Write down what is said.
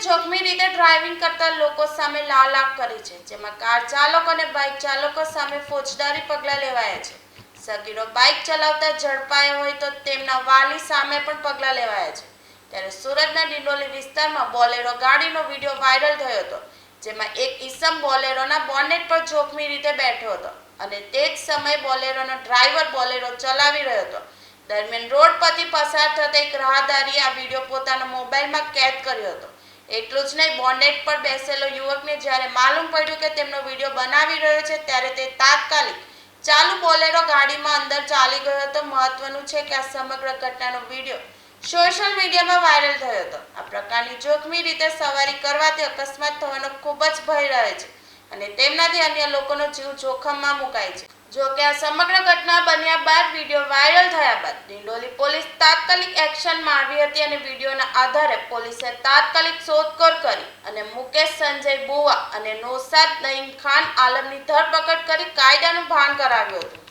જોખમી રીતે ડ્રાઇવિંગ કરતા લોકો સામે લાલાક કરી છે, જેમાં કાર ચાલકો અને બાઇક ચાલકો સામે ફોજદારી પગલાં લેવાયા છે. સગીરો બાઇક ચલાવતા ઝડપાયો હોય તો તેમના વાલી સામે પણ પગલાં લેવાયા છે. ત્યારે સુરતના ડિંડોલી વિસ્તારમાં બોલેરો ગાડીનો વીડિયો વાયરલ થયો હતો, જેમાં એક ઈસમ બોલેરોના બોનેટ પર જોખમી રીતે બેઠો હતો અને તે જ સમયે બોલેરોનો ડ્રાઈવર બોલેરો ચલાવી રહ્યો હતો. દરમિયાન રોડ પરથી પસાર થતા એક રાહદારીએ આ વીડિયો પોતાના મોબાઈલમાં કેદ કર્યો હતો. એટલું જ નહીં, બોનેટ પર બેસેલો યુવકને જ્યારે માલુમ પડ્યું કે તેમનો વીડિયો બનાવી રહ્યો છે, ત્યારે તે તાત્કાલિક ચાલુ બોલેરો ગાડીમાં અંદર ચાલી ગયો હતો. મહત્વનું છે કે આ સમગ્ર ઘટનાનો વીડિયો સોશિયલ મીડિયામાં વાયરલ થયો હતો. આ પ્રકારની જોખમી રીતે સવારી કરવાથી અકસ્માત થવાનો ખૂબ જ ભય રહે છે અને તેમનાથી અન્ય લોકોનો જીવ જોખમમાં મુકાય છે. જો કે આ સમગ્ર ઘટના બન્યા બાદ વીડિયો વાયરલ થયા બાદ ડિંડોલી પોલીસ તાત્કાલિક એક્શનમાં આવી હતી અને વિડીયોના આધારે પોલીસે તાત્કાલિક શોધખોળ કરી અને મુકેશ, સંજય બુવા અને નોસાદ નઈમ ખાન આલમની ધરપકડ કરી કાયદાનું ભાન કરાવ્યું હતું.